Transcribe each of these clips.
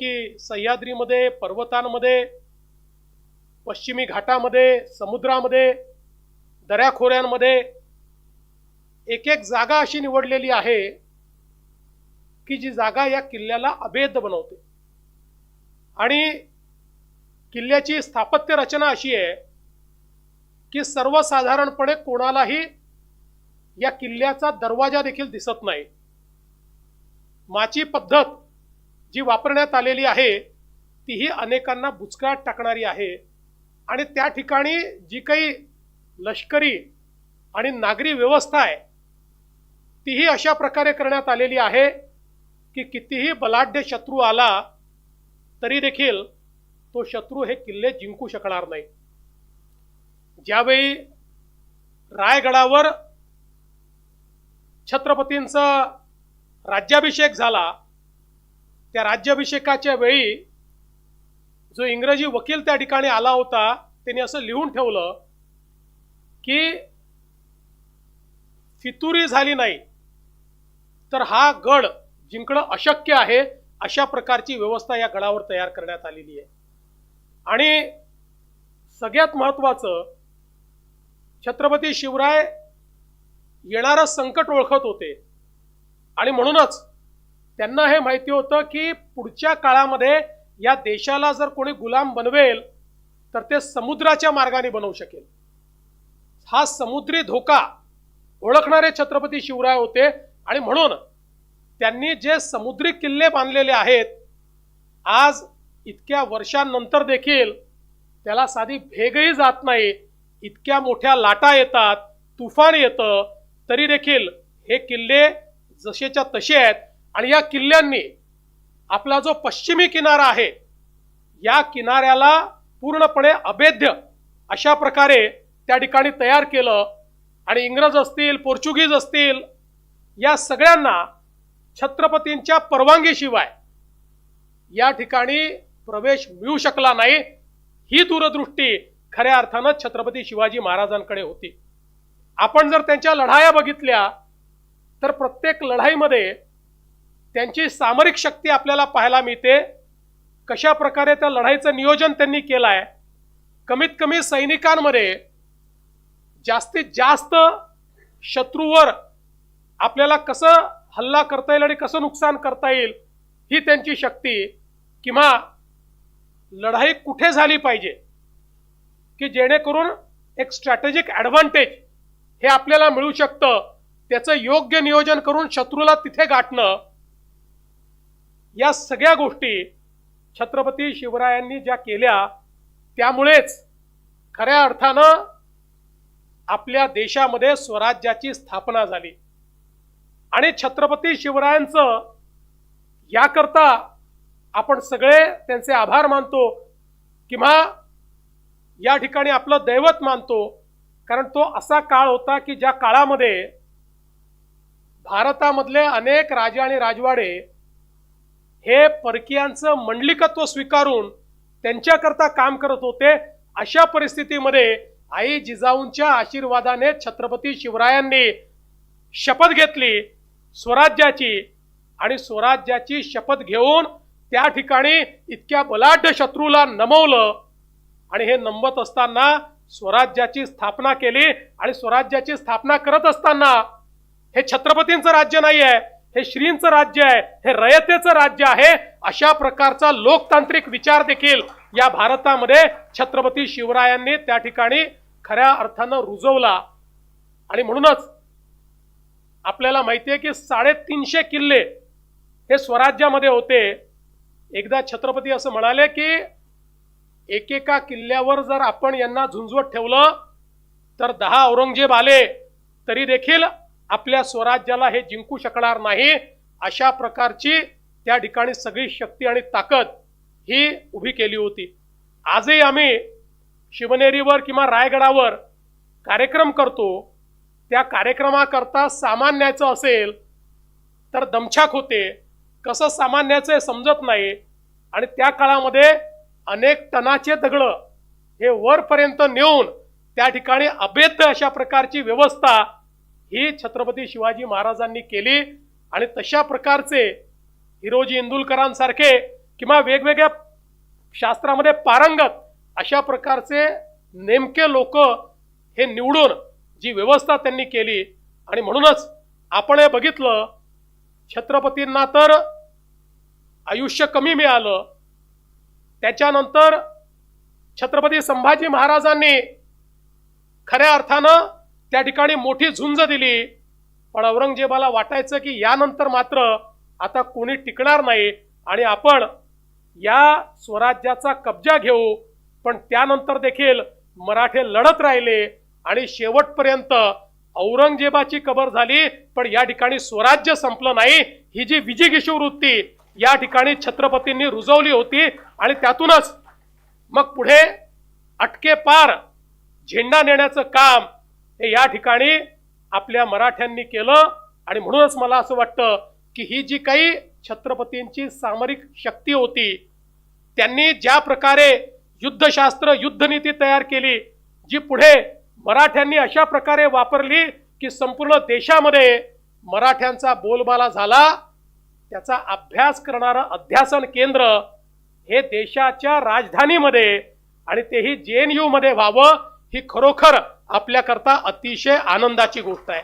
की सह्याद्रीमध्ये पर्वतांमध्ये पश्चिमी घाटामध्ये समुद्रामध्ये दऱ्याखोऱ्यांमध्ये एक एक जागा अशी निवडलेली आहे की जी जागा या किल्ल्याला अभेद बनवते. आणि किल्ल्याची स्थापत्य रचना अशी आहे की सर्वसाधारणपणे कोणालाही या किल्ल्याचा दरवाजा देखील दिसत नाही. माची पद्धत जी वापरण्यात आलेली आहे तीही अनेकांना बुचकाट टाकणारी आहे. आणि त्या ठिकाणी जी काही लष्करी आणि नागरी व्यवस्था आहे तीही अशा प्रकारे करण्यात आलेली आहे की कितीही बलाढ्य शत्रू आला तरी देखील तो शत्रू हे किल्ले जिंकू शकणार नाही. ज्यावेळी रायगडावर छत्रपतींचा राज्याभिषेक झाला त्या राज्याभिषेकाच्या वेळी जो इंग्रजी वकील त्या ठिकाणी आला होता त्यांनी असं लिहून ठेवलं की फितुरी झाली नाही तर हा गड जिंकणं अशक्य आहे अशा प्रकारची व्यवस्था या गडावर तयार करण्यात आलेली आहे. आणि सगळ्यात महत्वाचं छत्रपती शिवराय येणारं संकट ओळखत होते. आणि म्हणूनच त्यांना हे माहिती होतं की पुढच्या काळामध्ये या देशाला जर कोणी गुलाम बनवेल तर ते समुद्राच्या मार्गाने बनवू शकेल. हा समुद्री धोका ओळखणारे छत्रपती शिवराय होते आणि म्हणून त्यांनी जे समुद्री किल्ले बांधलेले आहेत आज इतक्या वर्षांनंतर देखील त्याला साधी भेगही जात नाही. इतक्या मोठ्या लाटा येतात तुफान येतं तरी देखील हे किल्ले जसेच्या तसे आहेत आणि या किल्ल्यांनी आपला जो पश्चिमी किनारा आहे या किनाऱ्याला पूर्णपणे अभेद्य अशा प्रकारे त्या ठिकाणी तयार केलं. आणि इंग्रज असतील पोर्चुगीज असतील या सगळ्यांना छत्रपतींच्या परवानगीशिवाय या ठिकाणी प्रवेश मिळू शकला नाही. ही दूरदृष्टी खऱ्या अर्थानं छत्रपती शिवाजी महाराजांकडे होती. आपण जर त्यांच्या लढाया बघितल्या तर प्रत्येक लढाईमध्ये त्यांची सामरिक शक्ती आपल्याला पाहायला मिळते. कशा प्रकारे त्या लढाईचं नियोजन त्यांनी केलं आहे कमीत कमी सैनिकांमध्ये जास्तीत जास्त शत्रूवर आपल्याला कसं हल्ला करता येईल आणि कसं नुकसान करता येईल ही त्यांची शक्ती किंवा लढाई कुठे झाली पाहिजे की जेणेकरून एक स्ट्रॅटेजिक ॲडव्हान्टेज हे आपल्याला मिळू शकतं त्याचं योग्य नियोजन करून शत्रूला तिथे गाठणं या सगळ्या गोष्टी छत्रपती शिवरायांनी ज्या केल्या त्यामुळेच खऱ्या अर्थानं आपल्या देशामध्ये स्वराज्याची स्थापना झाली. आणि छत्रपती शिवरायांचं याकरता आपण सगळे त्यांचे आभार मानतो किंवा या ठिकाणी आपलं दैवत मानतो. कारण तो असा काळ होता की ज्या काळामध्ये भारतामधले अनेक राजे आणि राजवाडे हे परकीयांचं मंडलिकत्व स्वीकारून त्यांच्याकरता काम करत होते अशा परिस्थितीमध्ये आई जिजाऊंच्या आशीर्वादाने छत्रपती शिवरायांनी शपथ घेतली स्वराज्याची आणि स्वराज्याची शपथ घेऊन त्या ठिकाणी इतक्या बलाढ्य शत्रूला नमवलं आणि हे नमवत असताना स्वराज्याची स्थापना केली आणि स्वराज्याची स्थापना करत असताना हे छत्रपतींचं राज्य नाही आहे हे श्रींचं राज्य आहे हे रयतेचं राज्य आहे अशा प्रकारचा लोकतांत्रिक विचार देखील या भारतामध्ये छत्रपती शिवरायांनी त्या ठिकाणी खऱ्या अर्थानं रुजवला. आणि म्हणूनच आपल्याला माहिती आहे की साडेतीनशे किल्ले हे स्वराज्यामध्ये होते. एकदा छत्रपती असं म्हणाले की एकेका किल्ल्यावर जर आपण यांना झुंजवत ठेवलं तर दहा औरंगजेब आले तरी देखील आपल्या स्वराज्याला हे जिंकू शकणार नाही अशा प्रकारची त्या ठिकाणी सगळी शक्ती आणि ताकद ही उभी केली होती. आजही आम्ही शिवनेरीवर किंवा रायगडावर कार्यक्रम करतो. त्या कार्यक्रमाकरता सामान्याचं असेल तर दमछाक होते. कसं सामान्याचं समजत नाही आणि त्या काळामध्ये अनेक टनाचे दगडं हे वरपर्यंत नेऊन त्या ठिकाणी अभेद्य अशा प्रकारची व्यवस्था ही छत्रपती शिवाजी महाराजांनी केली आणि तशा प्रकारचे हिरोजी इंदुलकरांसारखे किंवा वेगवेगळ्या शास्त्रामध्ये पारंगत अशा प्रकारचे नेमके लोक हे निवडून जी व्यवस्था त्यांनी केली. आणि म्हणूनच आपण हे बघितलं छत्रपतींना तर आयुष्य कमी मिळालं. त्याच्यानंतर छत्रपती संभाजी महाराजांनी खऱ्या अर्थानं त्या ठिकाणी मोठी झुंज दिली. पण औरंगजेबाला वाटायचं की यानंतर मात्र आता कोणी टिकणार नाही आणि आपण या स्वराज्याचा कब्जा घेऊ. पण त्यानंतर देखील मराठे लढत राहिले आणि शेवटपर्यंत औरंगजेबाची कबर झाली. पण या ठिकाणी स्वराज्य संपलं नाही. ही जी विजिगिषू वृत्ती या ठिकाणी छत्रपतींनी रुजवली होती आणि त्यातूनच मग पुढे अटके पार झेंडा नेण्याचं काम हे या ठिकाणी आपल्या मराठ्यांनी केलं. आणि म्हणूनच मला असं वाटतं की ही जी काही छत्रपतींची सामरिक शक्ती होती त्यांनी ज्या प्रकारे युद्धशास्त्र युद्धनीती तयार केली जी पुढे मराठ्यांनी अशा प्रकारे वापरली की संपूर्ण देशामध्ये मराठ्यांचा बोलबाला झाला त्याचा अभ्यास करणारं अध्यासन केंद्र हे देशाच्या राजधानीमध्ये आणि तेही जे एन यूमध्ये व्हावं ही खरोखर आपल्याकरता अतिशय आनंदाची गोष्ट आहे.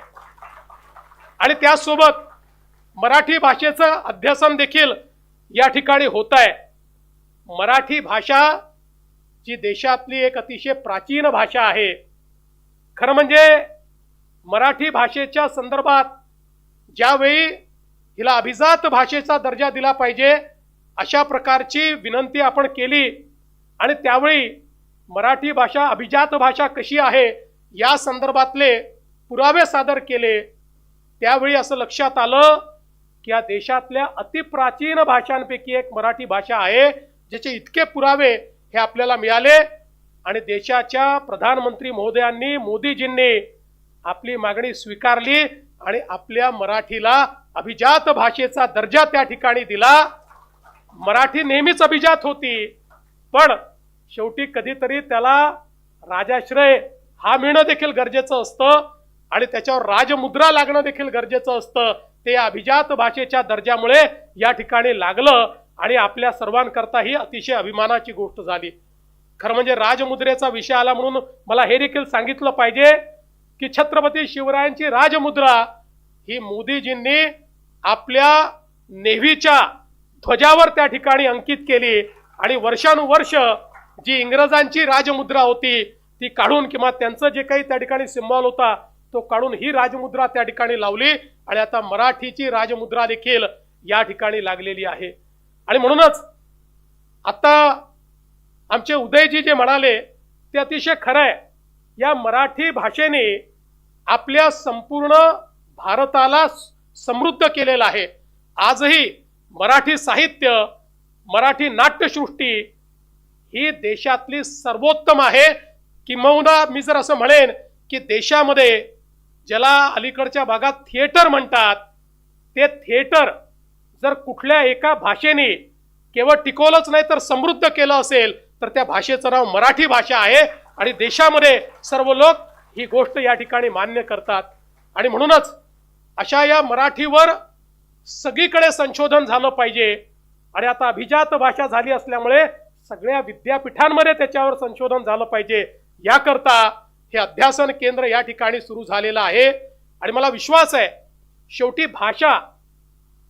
आणि त्यासोबत मराठी भाषेचं अध्यासन देखील या ठिकाणी होत आहे. मराठी भाषा जी देशातली एक अतिशय प्राचीन भाषा आहे. खरं म्हणजे मराठी भाषेच्या संदर्भात ज्यावेळी हिला अभिजात भाषेचा दर्जा दिला पाहिजे अशा प्रकारची विनंती आपण केली. आणि त्यावेळी मराठी भाषा अभिजात भाषा कशी आहे या संदर्भातले पुरावे सादर केले. त्यावेळी असं लक्षात आलं की या देशातल्या अतिप्राचीन भाषांपैकी एक मराठी भाषा आहे ज्याचे इतके पुरावे हे आपल्याला मिळाले. आणि देशाच्या प्रधानमंत्री महोदयांनी मोदीजींनी आपली मागणी स्वीकारली आणि आपल्या मराठीला अभिजात भाषेचा दर्जा त्या ठिकाणी दिला. मराठी नेहमीच अभिजात होती पण शेवटी कधीतरी त्याला राजाश्रय हा मिळणं देखील गरजेचं असतं आणि त्याच्यावर राजमुद्रा लागणं देखील गरजेचं असतं. ते अभिजात भाषेच्या दर्जामुळे या ठिकाणी लागलं आणि आपल्या सर्वांकरता ही अतिशय अभिमानाची गोष्ट झाली. खरं म्हणजे राजमुद्रेचा विषय आला म्हणून मला हे देखील सांगितलं पाहिजे की छत्रपती शिवरायांची राजमुद्रा ही मोदीजींनी आपल्या नेव्हीच्या ध्वजावर त्या ठिकाणी अंकित केली आणि वर्षानुवर्ष जी इंग्रजांची राजमुद्रा होती ती काढून किंवा त्यांचं जे काही त्या ठिकाणी सिम्बॉल होता तो काढून ही राजमुद्रा त्या ठिकाणी लावली आणि आता मराठीची राजमुद्रा देखील या ठिकाणी लागलेली आहे. आणि म्हणूनच आता आमचे उदयजी जे म्हणाले ते अतिशय खरं आहे. या मराठी भाषेने आपल्या संपूर्ण भारताला समृद्ध केलेलं आहे. आजही मराठी साहित्य मराठी नाट्यसृष्टी ही देशातली सर्वोत्तम आहे. किंबहुना मी जर असं म्हणेन की देशामध्ये ज्याला अलीकडच्या भागात थिएटर म्हणतात ते थिएटर जर कुठल्या एका भाषेने केवळ टिकवलंच नाही तर समृद्ध केलं असेल तर त्या भाषेचं नाव मराठी भाषा आहे आणि देशामध्ये सर्व लोक ही गोष्ट या ठिकाणी मान्य करतात. आणि म्हणूनच अशा या मराठीवर सगळीकडे संशोधन झालं पाहिजे. आणि आता अभिजात भाषा झाली असल्यामुळे सगळ्या विद्यापीठांमध्ये त्याच्यावर संशोधन झालं पाहिजे. याकरता हे अध्यासन केंद्र या ठिकाणी सुरू झालेलं आहे. आणि मला विश्वास आहे शेवटी भाषा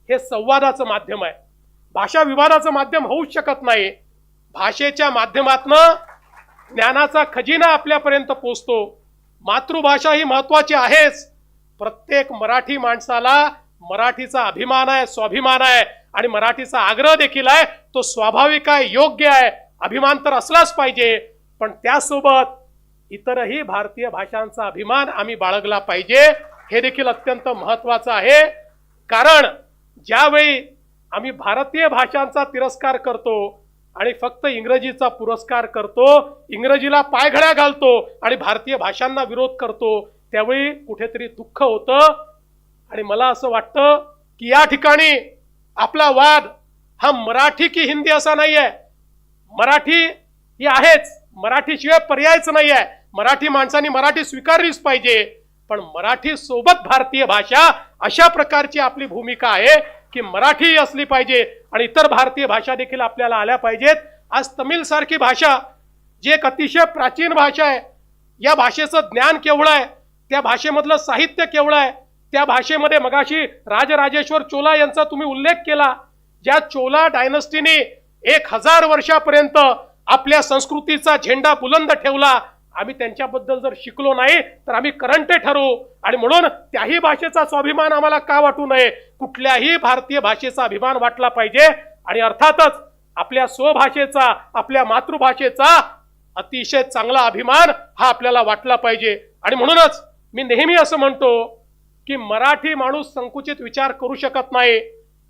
हे संवादाचं माध्यम आहे. भाषा विवादाचं माध्यम होऊच शकत नाही. भाषेच्या माध्यमातनं ज्ञानाचा खजिना आपल्यापर्यंत पोचतो मातृभाषा ही महत्वाची आहेच. प्रत्येक मराठी माणसाला मराठीचा अभिमान आहे स्वाभिमान आहे. आणि मराठीचा आग्रह देखील आहे तो स्वाभाविक आहे योग्य आहे. अभिमान तर असलाच पाहिजे. पण त्यासोबत इतरही भारतीय भाषांचा अभिमान आम्ही बाळगला पाहिजे हे देखील अत्यंत महत्वाचं आहे. कारण ज्यावेळी आम्ही भारतीय भाषांचा तिरस्कार करतो आणि फक्त इंग्रजीचा पुरस्कार करतो इंग्रजीला पायघड्या घालतो आणि भारतीय भाषांना विरोध करतो त्यावेळी कुठेतरी दुःख होतं. आणि मला असं वाटतं की या ठिकाणी आपला वाद हा मराठी की हिंदी असा नाही आहे मराठी ही आहेच. मराठीशिवाय पर्यायच नाही आहे मराठी माणसांनी मराठी स्वीकारलीच पाहिजे. पण मराठी सोबत भारतीय भाषा अशा प्रकारची आपली भूमिका आहे की मराठी असली पाहिजे आणि इतर भारतीय भाषा देखील आपल्याला आल्या पाहिजेत. आज तमिळ सारखी भाषा जी एक अतिशय प्राचीन भाषा आहे या भाषेचं ज्ञान केवढं आहे त्या भाषेमधलं साहित्य केवढं आहे त्या भाषेमध्ये मगाशी राजराजेश्वर चोला यांचा तुम्ही उल्लेख केला ज्या चोला डायनस्टीने एक हजार वर्षापर्यंत आपल्या संस्कृतीचा झेंडा बुलंद ठेवला. आम्ही त्यांच्याबद्दल जर शिकलो नाही तर आम्ही करंटे ठरू. आणि म्हणून त्याही भाषेचा स्वाभिमान आम्हाला का वाटू नये? कुठल्याही भारतीय भाषेचा अभिमान वाटला पाहिजे. आणि अर्थातच आपल्या स्वभाषेचा आपल्या मातृभाषेचा अतिशय चांगला अभिमान हा आपल्याला वाटला पाहिजे. आणि म्हणूनच मी नेहमी असं म्हणतो की मराठी माणूस संकुचित विचार करू शकत नाही.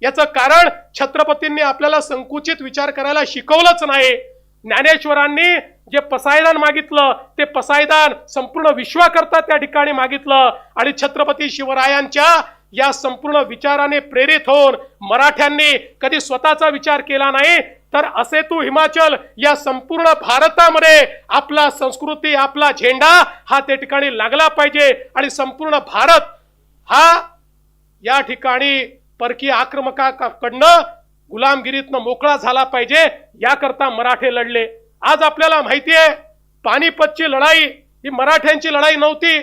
याचं कारण छत्रपतींनी आपल्याला संकुचित विचार करायला शिकवलंच नाही. ज्ञानेश्वरांनी जे पसायदान मागितलं ते पसायदान संपूर्ण विश्वाकरता त्या ठिकाणी मागितलं आणि छत्रपती शिवरायांच्या या संपूर्ण विचाराने प्रेरित होऊन मराठ्यांनी कधी स्वतःचा विचार केला नाही तर असे तू हिमाचल या संपूर्ण भारतामध्ये आपला संस्कृती आपला झेंडा हा त्या ठिकाणी लागला पाहिजे आणि संपूर्ण भारत हा या ठिकाणी परकीय आक्रमकाकडनं गुलामगिरीतनं मोकळा झाला पाहिजे याकरता मराठे लढले. आज आपल्याला माहिती आहे पानिपतची लढाई ही मराठ्यांची लढाई नव्हती.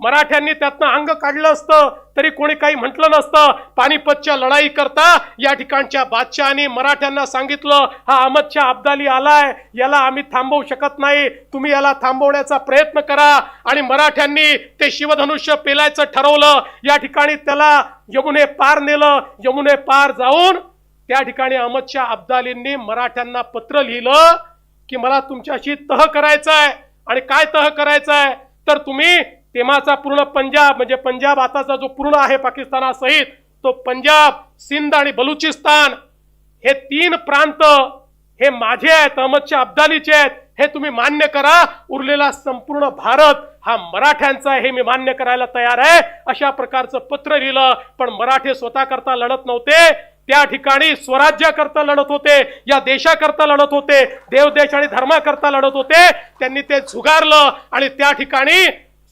मराठ्यांनी त्यातनं अंग काढलं असतं तरी कोणी काही म्हटलं नसतं. पानिपतच्या लढाई करता या ठिकाणच्या बादशहानी मराठ्यांना सांगितलं हा अहमद शाह अब्दाली आलाय याला आम्ही थांबवू शकत नाही. तुम्ही याला थांबवण्याचा प्रयत्न करा. आणि मराठ्यांनी ते शिवधनुष्य पेलायचं ठरवलं. या ठिकाणी त्याला यमुने पार नेलं. यमुने पार जाऊन त्या ठिकाणी अहमद शाह अब्दालींनी मराठ्यांना पत्र लिहिलं की मला तुमच्याशी तह करायचा आहे आणि काय तह करायचं आहे तर तुम्ही तेव्हाचा पूर्ण पंजाब म्हणजे पंजाब आताचा जो पूर्ण आहे पाकिस्तानासहित तो पंजाब सिंध आणि बलुचिस्तान हे तीन प्रांत हे माझे आहेत अहमदशाह अब्दालीचे आहेत हे तुम्ही मान्य करा. उरलेला संपूर्ण भारत हा मराठ्यांचा आहे हे मी मान्य करायला तयार आहे. अशा प्रकारचं पत्र लिहिलं पण मराठे स्वतः करता लढत नव्हते. त्या ठिकाणी स्वराज्याकरता लढत होते या देशाकरता लढत होते देवदेश आणि धर्माकरता लढत होते. त्यांनी ते झुगारलं आणि त्या ठिकाणी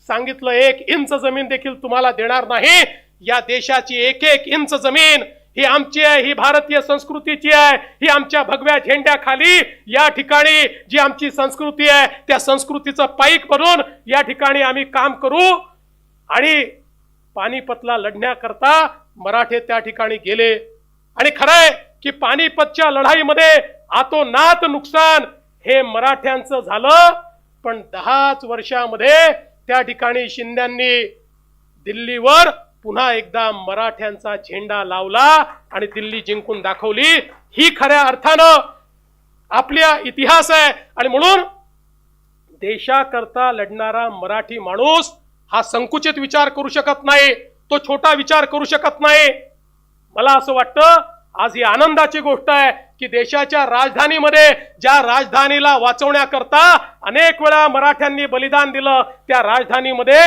सांगितलं एक इंच जमीन देखील तुम्हाला देणार नाही. या देशाची एक एक इंच जमीन ही आमची आहे ही भारतीय संस्कृतीची आहे ही आमच्या भगव्या झेंड्याखाली या ठिकाणी जी आमची संस्कृती आहे त्या संस्कृतीचं पाईक बनून या ठिकाणी आम्ही काम करू आणि पानिपतला लढण्याकरता मराठे त्या ठिकाणी गेले. आणि खरंय की पानिपतच्या लढाईमध्ये आतोनात नुकसान हे मराठ्यांचं झालं. पण दहाच वर्षामध्ये त्या ठिकाणी शिंद्यांनी दिल्लीवर पुन्हा एकदा मराठ्यांचा झेंडा लावला आणि दिल्ली जिंकून दाखवली. ही खऱ्या अर्थानं आपल्या इतिहास आहे. आणि म्हणून देशाकरता लढणारा मराठी माणूस हा संकुचित विचार करू शकत नाही. तो छोटा विचार करू शकत नाही. मला असं वाटतं आज ही आनंदाची गोष्ट आहे की देशाच्या राजधानीमध्ये ज्या राजधानीला वाचवण्याकरता अनेक वेळा मराठ्यांनी बलिदान दिलं त्या राजधानीमध्ये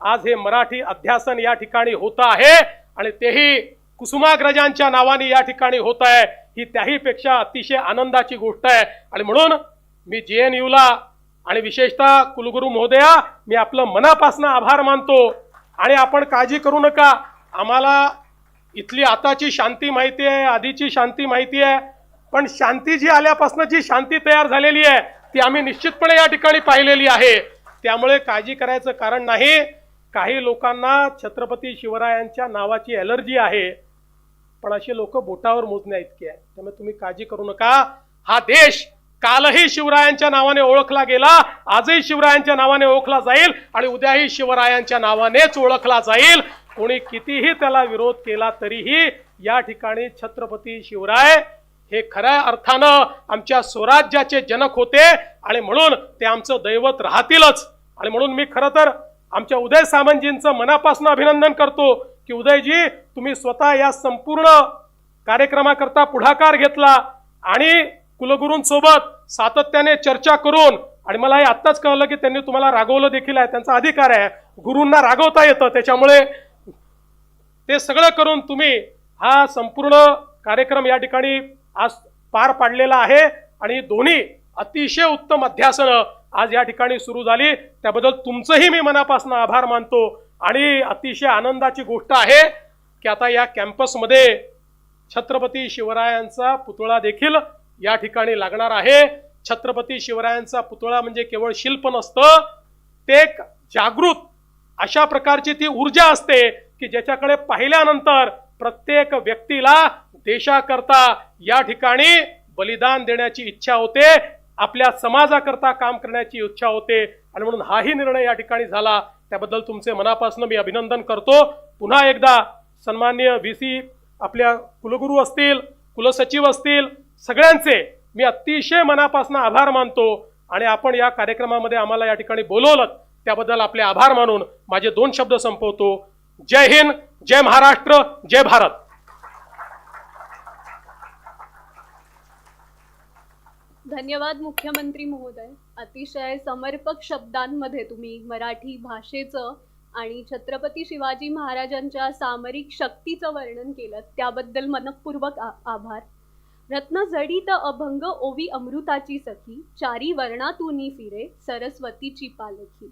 आज हे मराठी अध्यासन या ठिकाणी होत आहे आणि तेही कुसुमाग्रजांच्या नावाने या ठिकाणी होत आहे. ही त्याहीपेक्षा अतिशय आनंदाची गोष्ट आहे. आणि म्हणून मी जे एन यूला आणि विशेषतः कुलगुरू महोदया मी आपलं मनापासून आभार मानतो. आणि आपण काळजी करू नका. आम्हाला इथली आताची शांती माहिती आहे आधीची शांती माहिती आहे पण शांती जी आल्यापासून जी शांती तयार झालेली आहे ती आम्ही निश्चितपणे या ठिकाणी पाहिलेली आहे. त्यामुळे काळजी करायचं कारण नाही. काही लोकांना छत्रपती शिवरायांच्या नावाची ॲलर्जी आहे. पण असे लोक बोटावर मोजण्या इतके आहेत. त्यामुळे तुम्ही काळजी करू नका. हा देश कालही शिवरायांच्या नावाने ओळखला गेला आजही शिवरायांच्या नावाने ओळखला जाईल आणि उद्याही शिवरायांच्या नावानेच ओळखला जाईल. कोणी कितीही त्याला विरोध केला तरीही या ठिकाणी छत्रपती शिवराय हे खऱ्या अर्थानं आमच्या स्वराज्याचे जनक होते आणि म्हणून ते आमचं दैवत राहतीलच. आणि म्हणून मी खरं तर आमच्या उदय सामंतजींचं मनापासून अभिनंदन करतो की उदयजी तुम्ही स्वतः या संपूर्ण कार्यक्रमाकरता पुढाकार घेतला आणि कुलगुरूंसोबत सातत्याने चर्चा करून आणि मला हे आत्ताच कळलं की त्यांनी तुम्हाला रागवलं देखील आहे त्यांचा अधिकार आहे. गुरूंना रागवता येतं त्याच्यामुळे ते सगळं करून तुम्ही हा संपूर्ण कार्यक्रम या ठिकाणी आज पार पाडलेला आहे आणि दोन्ही अतिशय उत्तम अध्यासनं आज या ठिकाणी सुरू झाली. त्याबद्दल तुमचंही मी मनापासून आभार मानतो आणि अतिशय आनंदाची गोष्ट आहे की आता या कॅम्पसमध्ये छत्रपती शिवरायांचा पुतळा देखील या ठिकाणी लागणार आहे. छत्रपती शिवरायांचा पुतळा म्हणजे केवळ शिल्प नसतं ते एक जागृत अशा प्रकारची ती ऊर्जा असते की ज्याच्याकडे पाहिल्यानंतर प्रत्येक व्यक्तीला देशाकरता या ठिकाणी बलिदान देण्याची इच्छा होते आपल्या समाजाकरता काम करण्याची इच्छा होते आणि म्हणून हाही निर्णय या ठिकाणी झाला. त्याबद्दल तुमचे मनापासून मी अभिनंदन करतो. पुन्हा एकदा सन्मान्य व्ही सी आपल्या कुलगुरू असतील कुलसचिव असतील सगळ्यांचे मी अतिशय मनापासून आभार मानतो आणि आपण या कार्यक्रमामध्ये आम्हाला या ठिकाणी बोलवलं त्याबद्दल आपले आभार मानून माझे दोन शब्द संपवतो. जय हिंद जय महाराष्ट्र जय भारत. धन्यवाद मुख्यमंत्री महोदय. अतिशय समर्पक शब्दांमध्ये तुम्ही मराठी भाषेचं आणि छत्रपती शिवाजी महाराजांच्या सामरिक शक्तीचं वर्णन केलं त्याबद्दल मनपूर्वक आभार. रत्न जडीत अभंग ओवी अमृताची सखी चारी वर्णातूनी फिरे सरस्वतीची पालखी.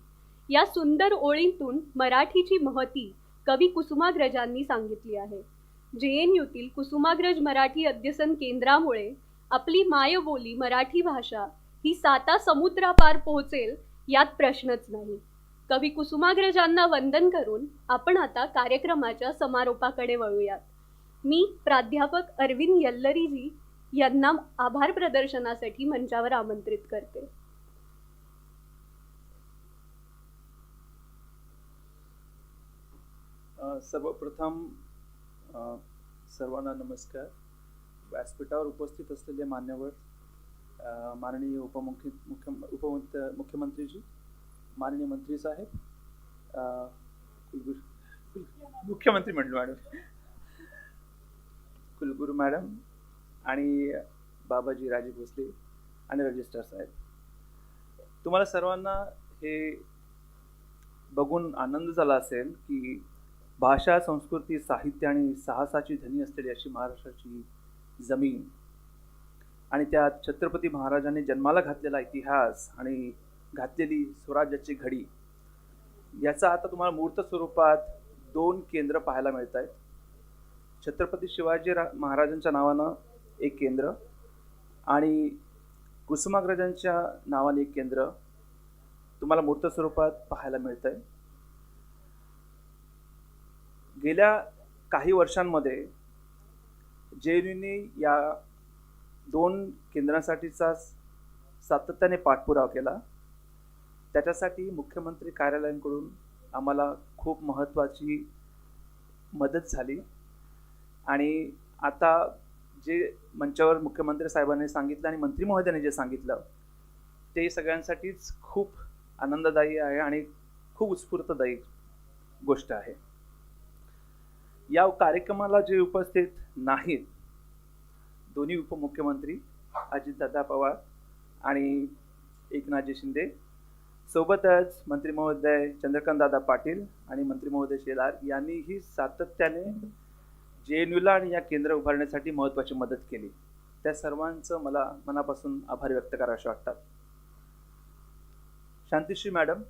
या सुंदर ओळींतून मराठीची महती कवी कुसुमाग्रजांनी सांगितली आहे. जे एन यूतील कुसुमाग्रज मराठी अध्यसन केंद्रामुळे आपली मायबोली मराठी भाषा ही साता समुद्रापार पोहोचेल यात प्रश्नच नाही. कवी कुसुमाग्रजांना वंदन करून आपण आता कार्यक्रमाच्या समारोपाकडे वळूयात. मी प्राध्यापक अरविंद यल्लरीजी यांना आभार प्रदर्शनासाठी मंचावर आमंत्रित करते. सर्वप्रथम सर्वांना नमस्कार. व्यासपीठावर उपस्थित असलेले मान्यवर माननीय उपमुख्य मुख्य उपमंत मुख्यमंत्रीजी माननीय मंत्री साहेब कुलगुरू मुख्यमंत्री म्हणलो मॅडम. कुलगुरू मॅडम आणि बाबाजी राजे भोसले आणि रजिस्टर साहेब. तुम्हाला सर्वांना हे बघून आनंद झाला असेल की भाषा संस्कृती साहित्य आणि साहसाची धनी असलेली अशी महाराष्ट्राची जमीन. आणि त्यात छत्रपती महाराजांनी जन्माला घातलेला इतिहास आणि घातलेली स्वराज्याची घडी याचा आता तुम्हाला मूर्त स्वरूपात दोन केंद्र पाहायला मिळत आहेत छत्रपती शिवाजी रा महाराजांच्या नावानं एक केंद्र आणि कुसुमाग्रजांच्या नावाने एक केंद्र तुम्हाला मूर्त स्वरूपात पाहायला मिळत आहे गेल्या काही वर्षांमध्ये जे जेएनयूने या दोन केंद्रांसाठीचा सातत्याने पाठपुरावा केला. त्याच्यासाठी मुख्यमंत्री कार्यालयांकडून आम्हाला खूप महत्त्वाची मदत झाली. आणि आता जे मंचावर मुख्यमंत्री साहेबांनी सांगितलं आणि मंत्री महोदयाने जे सांगितलं ते सगळ्यांसाठीच खूप आनंददायी आहे आणि खूप उत्स्फूर्तदायी गोष्ट आहे. या कार्यक्रमाला जे उपस्थित नाहीत दोन्ही उपमुख्यमंत्री अजितदादा पवार आणि एकनाथजी शिंदे सोबतच मंत्री महोदय चंद्रकांतदादा पाटील आणि मंत्री महोदय शेलार यांनीही सातत्याने जे एन यूला आणि या केंद्र उभारण्यासाठी महत्त्वाची मदत केली. त्या सर्वांचं मला मनापासून आभार व्यक्त करावेसे वाटतात. शांतिश्री मॅडम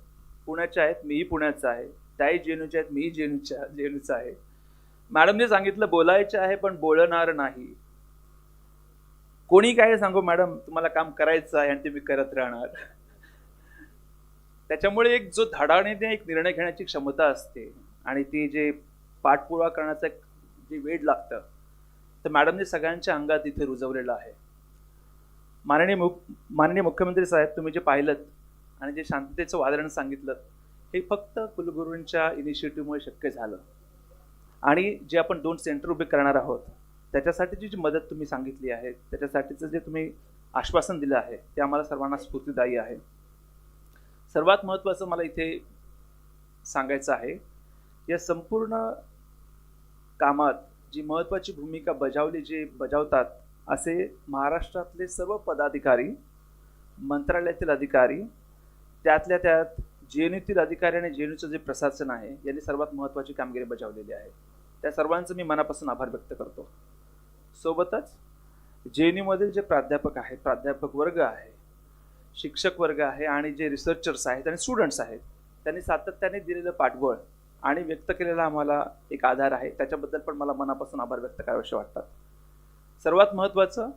पुण्याच्या आहेत मीही पुण्याचा आहे. त्याही जेनूच्या आहेत मीही जेनूच्या जेनूचा आहे. मॅडमने सांगितलं बोलायचं आहे पण बोलणार नाही. कोणी काय सांगू मॅडम तुम्हाला काम करायचं आहे आणि ते मी करत राहणार. त्याच्यामुळे एक जो धडाने एक निर्णय घेण्याची क्षमता असते आणि ती जे पाठपुरावा करण्याचं एक जे वेळ लागतं तर मॅडमने सगळ्यांच्या अंगात इथे रुजवलेलं आहे. माननीय मुख माननीय मुख्यमंत्री साहेब तुम्ही जे पाहिलं आणि जे शांततेचं वादळण सांगितलं हे फक्त कुलगुरूंच्या इनिशिएटिव्हमुळे शक्य झालं. आणि जे आपण दोन सेंटर उभे करणार आहोत त्याच्यासाठीची जी मदत तुम्ही सांगितली आहे त्याच्यासाठीचं जे तुम्ही आश्वासन दिलं आहे ते आम्हाला सर्वांना स्फूर्तीदायी आहे. सर्वात महत्त्वाचं मला इथे सांगायचं आहे या संपूर्ण कामात जी महत्त्वाची भूमिका बजावली जे बजावतात असे महाराष्ट्रातले सर्व पदाधिकारी मंत्रालयातील अधिकारी त्यातल्या त्यात जेएनयूतील अधिकारी आणि जेएनयूचं जे प्रशासन आहे यांनी सर्वात महत्त्वाची कामगिरी बजावलेली आहे. त्या सर्वांचं मी मनापासून आभार व्यक्त करतो. सोबतच जे एन यूमधील जे प्राध्यापक आहेत प्राध्यापक वर्ग आहे शिक्षक वर्ग आहे आणि जे रिसर्चर्स आहेत आणि स्टुडंट्स आहेत त्यांनी सातत्याने दिलेलं पाठबळ आणि व्यक्त केलेला आम्हाला एक आधार आहे. त्याच्याबद्दल पण मला मनापासून आभार व्यक्त करावेसे वाटतात. सर्वात महत्त्वाचं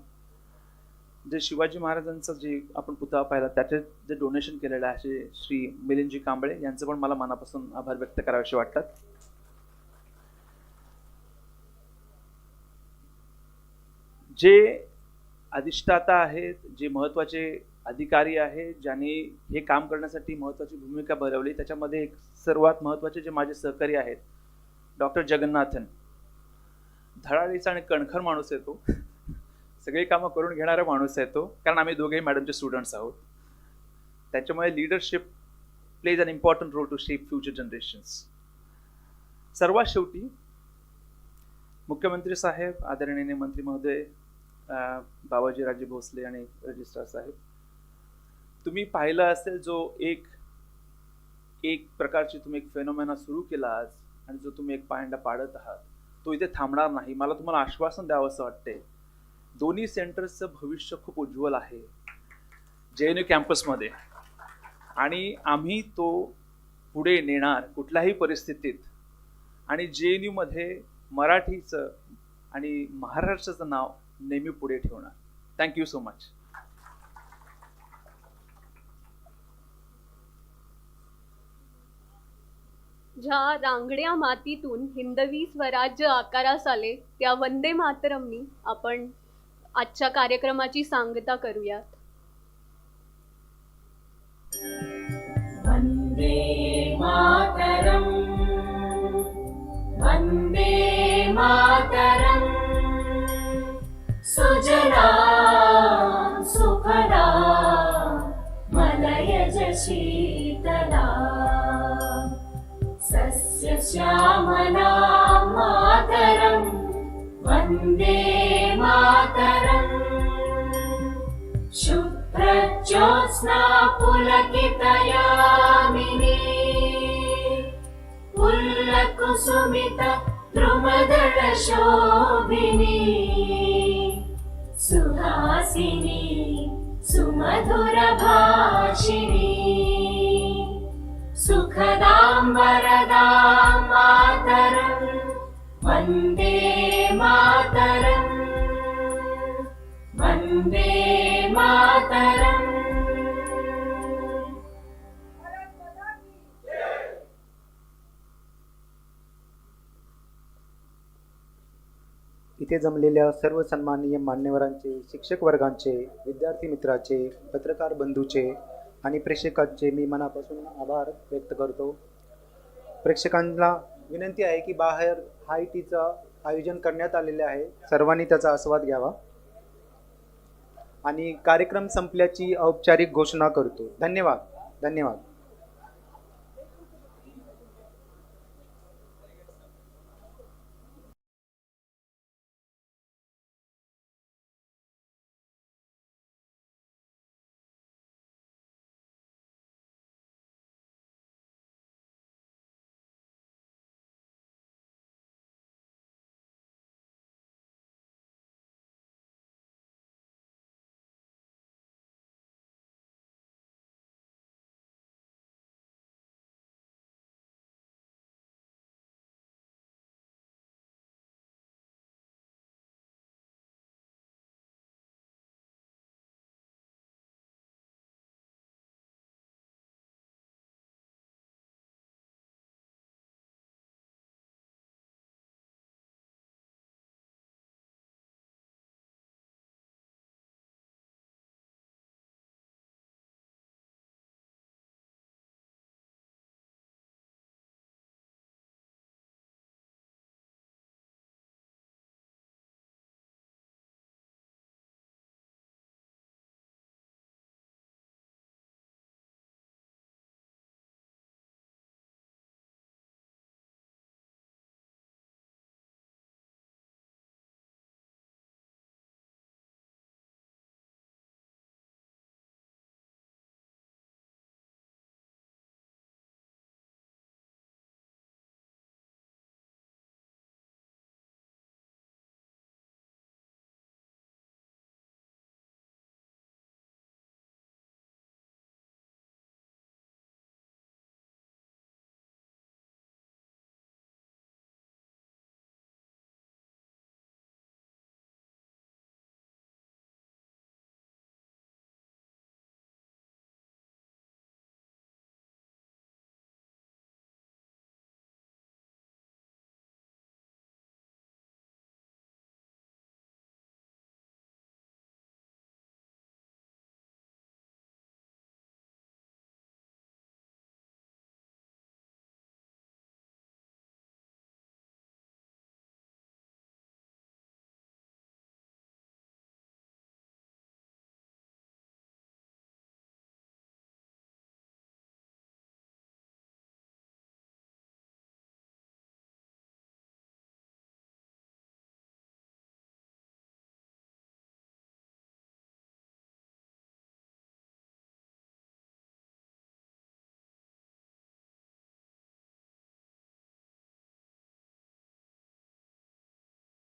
जे शिवाजी महाराजांचं जे आपण पुतळा पाहिला त्याचे जे डोनेशन केलेलं आहे असे श्री मिलिंदजी कांबळे यांचं पण मला मनापासून आभार व्यक्त करावेसे वाटतात. जे अधिष्ठाता आहेत जे महत्त्वाचे अधिकारी आहेत ज्यांनी हे काम करण्यासाठी महत्त्वाची भूमिका भरवली त्याच्यामध्ये एक सर्वात महत्त्वाचे जे माझे सहकारी आहेत डॉक्टर जगन्नाथन. धडाडीचा आणि कणखर माणूस आहे तो. सगळी कामं करून घेणारा माणूस आहे तो. कारण आम्ही दोघेही मॅडमचे स्टुडंट्स आहोत. त्याच्यामुळे leadership pledge an important role to shape future generations सर्वात शेवटी मुख्यमंत्री साहेब आदरणीय मंत्री महोदय बाबाजी राजे भोसले आणि रजिस्ट्रार साहेब तुम्ही पाहिलं असेल जो एक एक प्रकारची तुम्ही एक फेनोमेना सुरू केला आज आणि जो तुम्ही एक पायंडा पाडत आहात तो इथे थांबणार नाही. मला तुम्हाला आश्वासन द्यावं असं वाटतंय. दोन्ही सेंटर्सचं भविष्य खूप उज्ज्वल आहे. जे एन यू कॅम्पसमध्ये. आणि आम्ही तो पुढे नेणार कुठल्याही परिस्थितीत. आणि जे एन यूमध्ये मराठीचं आणि महाराष्ट्राचं नाव नेहमी पुढे ठेवणार. थँक्यू सो मच ज्या रांगड्या मातीतून हिंदवी स्वराज्य आकारास आले त्या वंदे मातरमनी आपण आजच्या कार्यक्रमाची सांगता करूयात. वन्दे मातरम्. वन्दे मातरम्. सुजला सुफला मलयज शीतला. सस्य सस्यश्यामला मातरम्. वन्दे मातरम् शुभ्रज्योत्स्ना पुलकितयामिनी पुल्लकुसुमित द्रुमदलशोभिनी। सुहासिनी सुमधुरभाषिणी। सुखदां वरदां मातरम् वन्दे मातरम् वन्दे मातरम्। इथे जमलेल्या सर्व सन्माननीय मान्यवरांचे शिक्षक वर्गांचे विद्यार्थी मित्राचे पत्रकार बंधूचे आणि प्रेक्षकांचे मी मनापासून आभार व्यक्त करतो. प्रेक्षकांना विनंती आहे की बाहेर हाय टीचं आयोजन करण्यात आलेले आहे. सर्वांनी त्याचा आस्वाद घ्यावा. आणि कार्यक्रम संपल्याची औपचारिक घोषणा करतो. धन्यवाद. धन्यवाद.